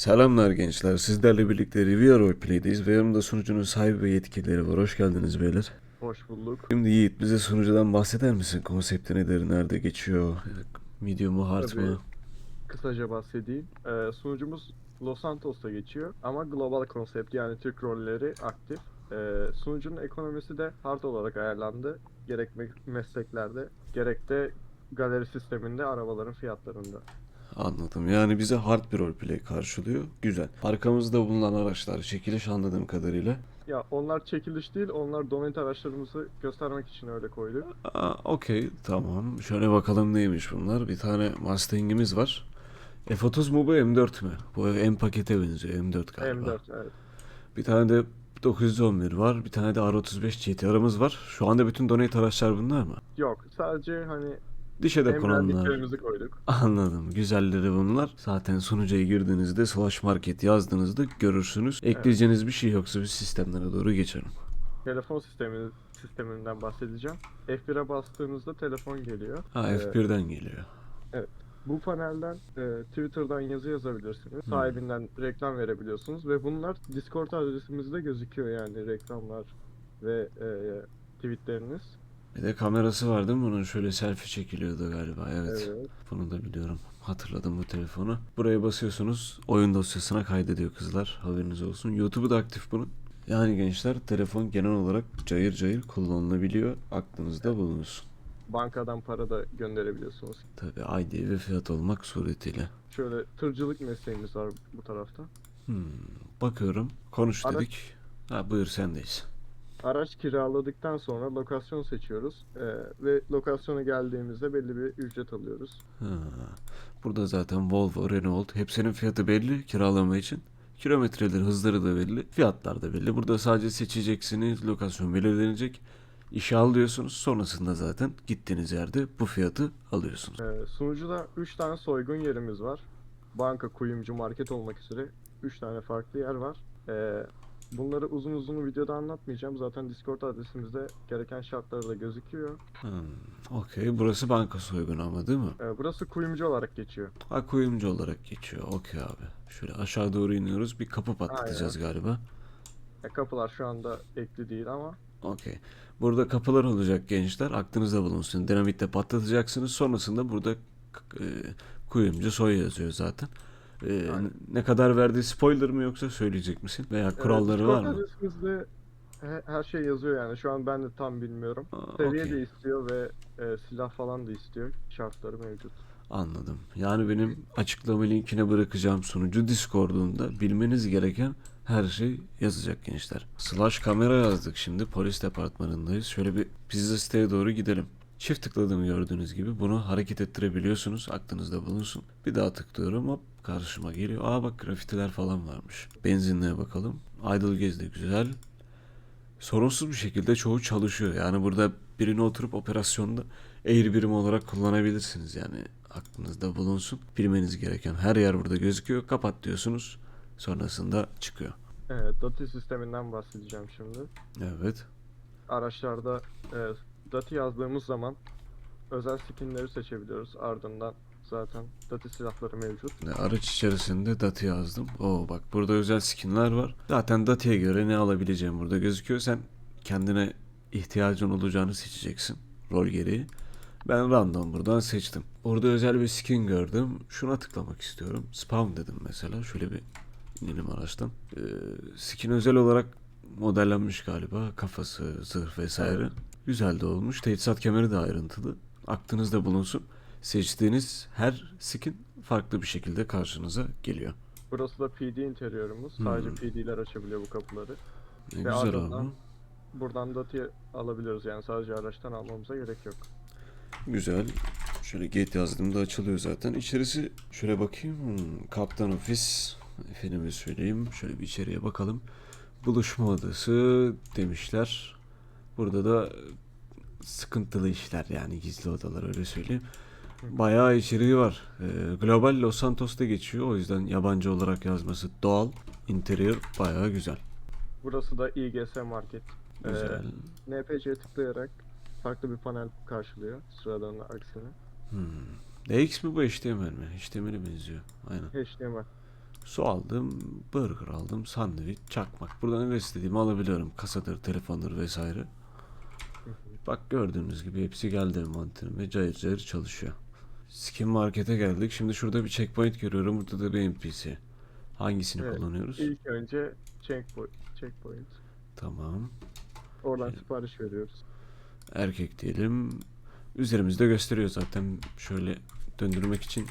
Selamlar gençler. Sizlerle birlikte Rivia Roleplay'deyiz ve yanımda sunucunun sahibi ve yetkilileri var. Hoş geldiniz beyler. Hoş bulduk. Şimdi Yiğit bize sunucudan bahseder misin? Konsepti nedir? Nerede geçiyor? Medium mu? Hard Tabii. mı? Kısaca bahsedeyim. Ee, sunucumuz Los Santos'ta geçiyor ama global konsept yani Türk rolleri aktif. Ee, sunucunun ekonomisi de hard olarak ayarlandı. Gerek me- mesleklerde gerek de galeri sisteminde arabaların fiyatlarında. Anladım. Yani bize hard bir roleplay karşılıyor. Güzel. Arkamızda bulunan araçlar çekiliş anladığım kadarıyla. Ya onlar çekiliş değil, onlar donate araçlarımızı göstermek için öyle koyduk. Aa, okey tamam. Şöyle bakalım neymiş bunlar. Bir tane Mustang'imiz var. F30 mu bu M4 mü? Bu M pakete benziyor. M4 galiba. M4 evet. Bir tane de 911 var. Bir tane de R35 GTR'ımız var. Şu anda bütün donate araçlar bunlar mı? Yok sadece hani Dişe de konanlar. koyduk. Anladım. Güzelleri bunlar. Zaten sunucuya girdiğinizde slash market yazdığınızda görürsünüz. Ekleyeceğiniz bir şey yoksa biz sistemlere doğru geçelim. Telefon sistemi sisteminden bahsedeceğim. F1'e bastığınızda telefon geliyor. Ha Ee, F1'den geliyor. Bu panelden e, Twitter'dan yazı yazabilirsiniz. Sahibinden reklam verebiliyorsunuz ve bunlar Discord adresimizde gözüküyor yani reklamlar ve e, tweetleriniz. Bir de kamerası var değil mi bunun? Şöyle selfie çekiliyordu galiba. Evet. Evet. Bunu da biliyorum. Hatırladım bu telefonu. Buraya basıyorsunuz. Oyun dosyasına kaydediyor kızlar. Haberiniz olsun. YouTube'u da aktif bunun. Yani gençler telefon genel olarak cayır cayır kullanılabiliyor. Aklınızda bulunsun. Bankadan para da gönderebiliyorsunuz. Tabi ID ve fiyat olmak suretiyle. Şöyle tırcılık mesleğimiz var bu tarafta. Hmm, bakıyorum. Konuş Araç- dedik. Ha buyur sendeyiz. Araç kiraladıktan sonra lokasyon seçiyoruz e, ve lokasyona geldiğimizde belli bir ücret alıyoruz. Ha, burada zaten Volvo, Renault hepsinin fiyatı belli kiralama için. Kilometreleri, hızları da belli, fiyatlar da belli. Burada sadece seçeceksiniz, lokasyon belirlenecek. İşe al diyorsunuz. Sonrasında zaten gittiğiniz yerde bu fiyatı alıyorsunuz. E, sunucuda 3 tane soygun yerimiz var. Banka, kuyumcu, market olmak üzere 3 tane farklı yer var. E, bunları uzun uzun videoda anlatmayacağım. Zaten Discord adresimizde gereken şartları da gözüküyor. Hmm, Okey, burası banka soygunu ama değil mi? E, burası kuyumcu olarak geçiyor. Ha kuyumcu olarak geçiyor. Okey abi. Şöyle aşağı doğru iniyoruz. Bir kapı patlatacağız galiba. E, kapılar şu anda ekli değil ama Okey. Burada kapılar olacak gençler. Aklınızda bulunsun. Dinamitle patlatacaksınız. Sonrasında burada e, kuyumcu soy yazıyor zaten. E, Aynen. ne kadar verdiği spoiler mı yoksa söyleyecek misin? Veya kuralları Discord var mı? he- her şey yazıyor yani. Şu an ben de tam bilmiyorum. Aa, Seviye okey. de istiyor ve e, silah falan da istiyor. Şartları mevcut. Anladım. Yani benim açıklama linkine bırakacağım sunucu Discord'unda bilmeniz gereken her şey yazacak gençler. Slash kamera yazdık şimdi. Polis departmanındayız. Şöyle bir pizza siteye doğru gidelim. Çift tıkladım gördüğünüz gibi. Bunu hareket ettirebiliyorsunuz. Aklınızda bulunsun. Bir daha tıklıyorum. Hop karşıma geliyor. Aa bak grafitiler falan varmış. Benzinliğe bakalım. Idle gez de güzel. Sorunsuz bir şekilde çoğu çalışıyor. Yani burada birini oturup operasyonda air birim olarak kullanabilirsiniz. Yani aklınızda bulunsun. Bilmeniz gereken her yer burada gözüküyor. Kapat diyorsunuz. Sonrasında çıkıyor. Evet, DATI sisteminden bahsedeceğim şimdi. Evet. Araçlarda e, DATI yazdığımız zaman özel skinleri seçebiliyoruz. Ardından zaten DATI silahları mevcut. Araç içerisinde DATI yazdım. Oo bak burada özel skinler var. Zaten DATI'ye göre ne alabileceğim burada gözüküyor. Sen kendine ihtiyacın olacağını seçeceksin. Rol gereği. Ben random buradan seçtim. Orada özel bir skin gördüm. Şuna tıklamak istiyorum. Spawn dedim mesela. Şöyle bir inelim araçtan. Ee, skin özel olarak modellenmiş galiba. Kafası, zırh vesaire. Evet. Güzel de olmuş. Teçhizat kemeri de ayrıntılı. Aklınızda bulunsun. Seçtiğiniz her skin farklı bir şekilde karşınıza geliyor. Burası da PD interiörümüz. Hmm. Sadece PD'ler açabiliyor bu kapıları. Ne Ve güzel ardından- abi. Buradan DATI alabiliyoruz yani sadece araçtan almamıza gerek yok. Güzel. Şöyle gate yazdığımda açılıyor zaten. İçerisi şöyle bakayım. Hmm, kaptan ofis. Efendime söyleyeyim. Şöyle bir içeriye bakalım. Buluşma odası demişler. Burada da sıkıntılı işler yani gizli odalar öyle söyleyeyim. Bayağı içeriği var. Ee, Global Los Santos'ta geçiyor. O yüzden yabancı olarak yazması doğal. Interior bayağı güzel. Burası da IGS market. Ee, Güzel. NPC'ye tıklayarak farklı bir panel karşılıyor sıradan aksine. Hmm. DX mi bu HTML mi? HTML'e benziyor. Aynen. HTML. Su aldım, burger aldım, sandviç, çakmak. Buradan ne istediğimi alabiliyorum. Kasadır, telefondur vesaire. Bak gördüğünüz gibi hepsi geldi envanterime. Cayır cayır çalışıyor. Skin Market'e geldik. Şimdi şurada bir checkpoint görüyorum. Burada da bir NPC. Hangisini Evet, kullanıyoruz? İlk önce checkpoint. checkpoint. Tamam. Oradan sipariş veriyoruz. Erkek diyelim. Üzerimizde gösteriyor zaten. Şöyle döndürmek için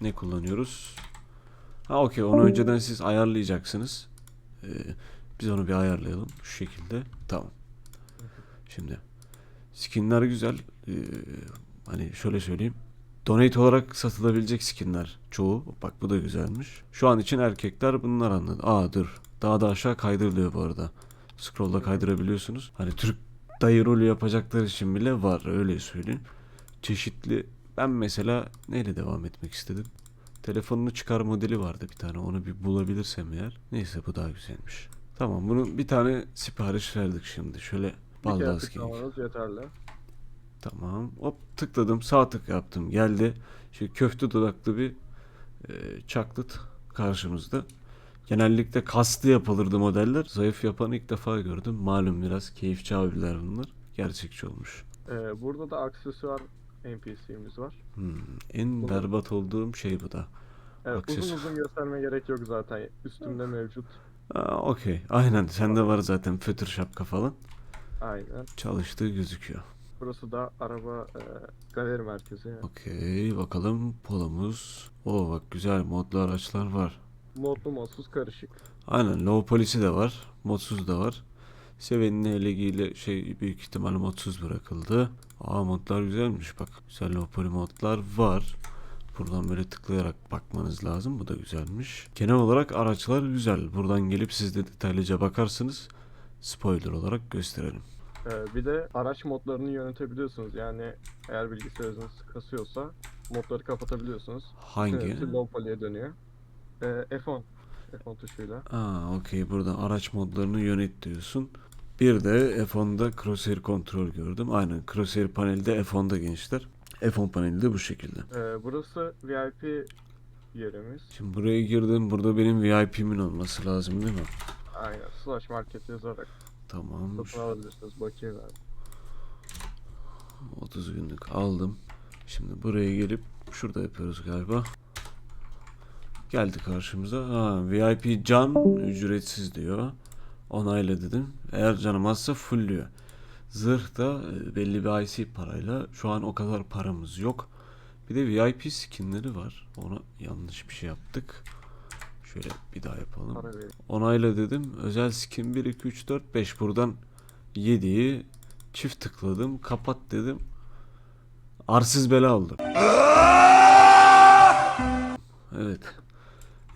ne kullanıyoruz? Ha okey onu önceden siz ayarlayacaksınız. Ee, biz onu bir ayarlayalım. Şu şekilde. Tamam. Şimdi skinler güzel. Ee, hani şöyle söyleyeyim. Donate olarak satılabilecek skinler çoğu. Bak bu da güzelmiş. Şu an için erkekler bunlar anladı. Aa dur. Daha da aşağı kaydırılıyor bu arada. Scroll'da kaydırabiliyorsunuz. Hani Türk dayı rolü yapacaklar için bile var öyle söyleyeyim. Çeşitli ben mesela neyle devam etmek istedim? Telefonunu çıkar modeli vardı bir tane onu bir bulabilirsem eğer. Neyse bu daha güzelmiş. Tamam bunu bir tane sipariş verdik şimdi. Şöyle Bir kere geyik. tıklamanız yeterli. Tamam. Hop tıkladım. Sağ tık yaptım. Geldi. Şu köfte dudaklı bir e, çaklıt karşımızda. Genellikle kaslı yapılırdı modeller. Zayıf yapanı ilk defa gördüm. Malum biraz keyifçi abiler bunlar. Gerçekçi olmuş. Ee, burada da aksesuar NPC'miz var. Hmm, En Bunu- berbat olduğum şey bu da. Evet, uzun Aksesuar. uzun gösterme gerek yok zaten. Üstümde mevcut. Aa, okey. Aynen. Sende var zaten fötür şapka falan. Aynen. Çalıştığı gözüküyor. Burası da araba e, galeri merkezi. Yani. Okey. Bakalım polomuz. Oo bak güzel modlu araçlar var. Modlu modsuz karışık. Aynen low polisi de var. Modsuz da var. Seven'in ile şey büyük ihtimal modsuz bırakıldı. Aa modlar güzelmiş bak. Güzel low poly modlar var. Buradan böyle tıklayarak bakmanız lazım. Bu da güzelmiş. Genel olarak araçlar güzel. Buradan gelip siz de detaylıca bakarsınız. Spoiler olarak gösterelim. Ee, bir de araç modlarını yönetebiliyorsunuz. Yani eğer bilgisayarınız kasıyorsa modları kapatabiliyorsunuz. Hangi? Hepsi low poly'e dönüyor. Ee, F10. F10 tuşuyla. Aa okey burada araç modlarını yönet diyorsun. Bir de F10'da crosshair kontrol gördüm. Aynen crosshair panelde F10'da gençler. F10 paneli de bu şekilde. Ee, burası VIP yerimiz. Şimdi buraya girdim. Burada benim VIP'min olması lazım değil mi? Aynen. Slash market yazarak Tamam. satın alabilirsiniz. Bakiye ver. 30 günlük aldım. Şimdi buraya gelip şurada yapıyoruz galiba. Geldi karşımıza. Ha, VIP can ücretsiz diyor. Onayla dedim. Eğer canım azsa full diyor. Zırh da e, belli bir IC parayla. Şu an o kadar paramız yok. Bir de VIP skinleri var. Ona yanlış bir şey yaptık. Şöyle bir daha yapalım. Onayla dedim. Özel skin 1, 2, 3, 4, 5. Buradan 7'yi çift tıkladım. Kapat dedim. Arsız bela oldu. Evet.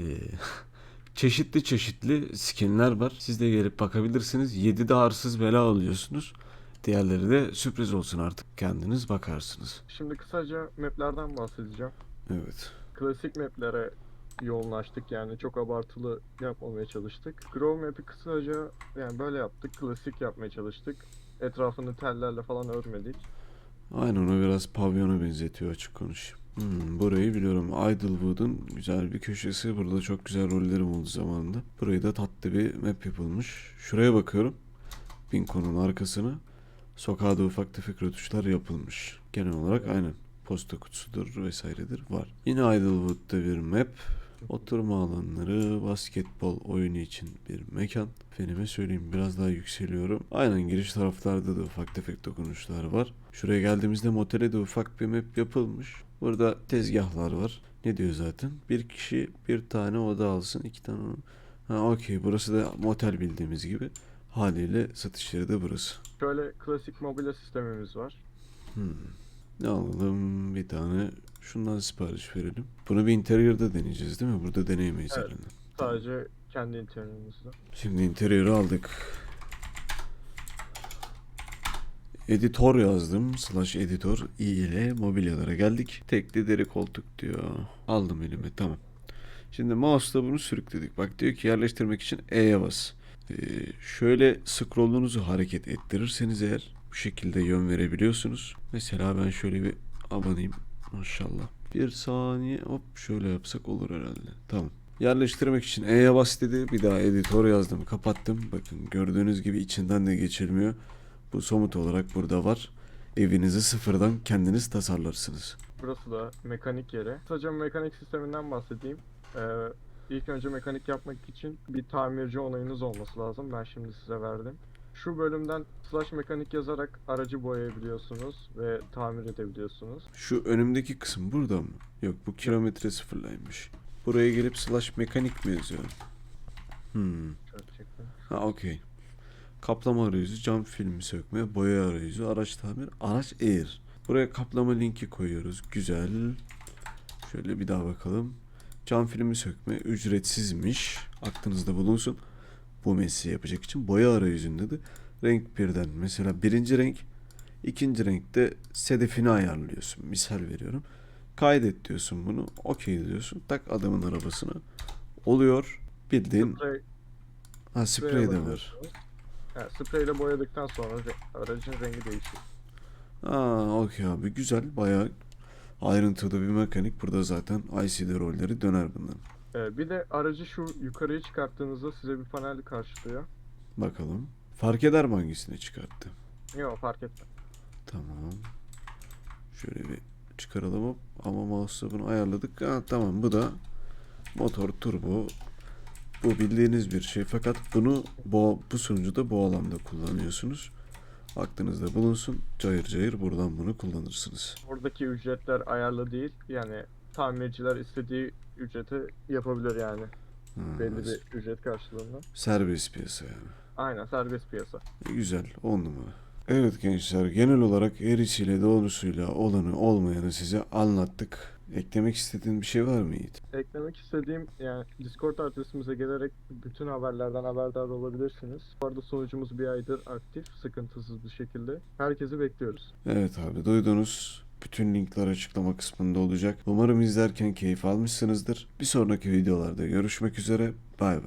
Ee, çeşitli çeşitli skinler var. Siz de gelip bakabilirsiniz. 7'de arsız bela oluyorsunuz. Diğerleri de sürpriz olsun artık. Kendiniz bakarsınız. Şimdi kısaca maplerden bahsedeceğim. Evet. Klasik maplere yoğunlaştık yani çok abartılı yapmamaya çalıştık. Grow map'i kısaca yani böyle yaptık. Klasik yapmaya çalıştık. Etrafını tellerle falan örmedik. Aynen onu biraz pavyona benzetiyor açık konuşayım. Hmm, burayı biliyorum. Idlewood'un güzel bir köşesi. Burada çok güzel rollerim oldu zamanında. Burayı da tatlı bir map yapılmış. Şuraya bakıyorum. Binko'nun arkasına. Sokağa ufak tefek rötuşlar yapılmış. Genel olarak aynen. Posta kutusudur vesairedir var. Yine Idlewood'da bir map. Oturma alanları, basketbol oyunu için bir mekan. Efendime söyleyeyim biraz daha yükseliyorum. Aynen giriş taraflarda da ufak tefek dokunuşlar var. Şuraya geldiğimizde motele de ufak bir map yapılmış. Burada tezgahlar var. Ne diyor zaten? Bir kişi bir tane oda alsın, iki tane. Ha okey burası da motel bildiğimiz gibi. Haliyle satış yeri de burası. Şöyle klasik mobilya sistemimiz var. Hmm. Ne alalım? Bir tane şundan sipariş verelim. Bunu bir interior'da deneyeceğiz değil mi? Burada deneyemeyiz Evet. herhalde. Sadece kendi internetimizde. Şimdi interior'ı aldık. Editör yazdım. Slash editör i ile mobilyalara geldik. Tekli deri koltuk diyor. Aldım elime tamam. Şimdi mouse'la bunu sürükledik. Bak diyor ki yerleştirmek için E'ye bas. Ee, şöyle scroll'unuzu hareket ettirirseniz eğer bu şekilde yön verebiliyorsunuz. Mesela ben şöyle bir abanayım. Maşallah. Bir saniye hop şöyle yapsak olur herhalde. Tamam. Yerleştirmek için E'ye bas dedi. Bir daha editör yazdım. Kapattım. Bakın gördüğünüz gibi içinden de geçirmiyor. Bu somut olarak burada var. Evinizi sıfırdan kendiniz tasarlarsınız. Burası da mekanik yeri. Kısaca mekanik sisteminden bahsedeyim. Ee, ilk önce mekanik yapmak için bir tamirci onayınız olması lazım. Ben şimdi size verdim. Şu bölümden slash mekanik yazarak aracı boyayabiliyorsunuz ve tamir edebiliyorsunuz. Şu önümdeki kısım burada mı? Yok bu kilometre sıfırlaymış. Buraya gelip slash mekanik mi yazıyorum? Hmm. Ha okey. Kaplama arayüzü, cam filmi sökme, boya arayüzü, araç tamir, araç air. Buraya kaplama linki koyuyoruz. Güzel. Şöyle bir daha bakalım. Cam filmi sökme ücretsizmiş. Aklınızda bulunsun. Bu mesleği yapacak için boya arayüzünde de renk birden. Mesela birinci renk, ikinci renkte sedefini ayarlıyorsun. Misal veriyorum. Kaydet diyorsun bunu. Okey diyorsun. Tak adamın arabasına. Oluyor. Bildiğin Sprey, ha sprey de var. Yani spreyle boyadıktan sonra aracın rengi değişiyor. Aa okey abi güzel bayağı ayrıntılı bir mekanik. Burada zaten ICD rolleri döner bundan. Ee, bir de aracı şu yukarıya çıkarttığınızda size bir panel karşılıyor. Bakalım. Fark eder mi hangisini çıkarttı? Yok fark etmez. Tamam. Şöyle bir çıkaralım hop. Ama mouse'la bunu ayarladık. Ha, tamam bu da motor turbo. Bu bildiğiniz bir şey fakat bunu bu, bu sunucuda bu alanda kullanıyorsunuz. Aklınızda bulunsun. Cayır cayır buradan bunu kullanırsınız. Oradaki ücretler ayarlı değil. Yani tamirciler istediği ücreti yapabilir yani. Ha, Belli bir ücret karşılığında. Serbest piyasa yani. Aynen serbest piyasa. E, Güzel, on numara. Evet gençler, genel olarak erisiyle doğrusuyla olanı olmayanı size anlattık. Eklemek istediğin bir şey var mı Yiğit? Eklemek istediğim yani Discord adresimize gelerek bütün haberlerden haberdar olabilirsiniz. Bu arada sunucumuz bir aydır aktif, sıkıntısız bir şekilde. Herkesi bekliyoruz. Evet abi duydunuz. Bütün linkler açıklama kısmında olacak. Umarım izlerken keyif almışsınızdır. Bir sonraki videolarda görüşmek üzere. Bay bay.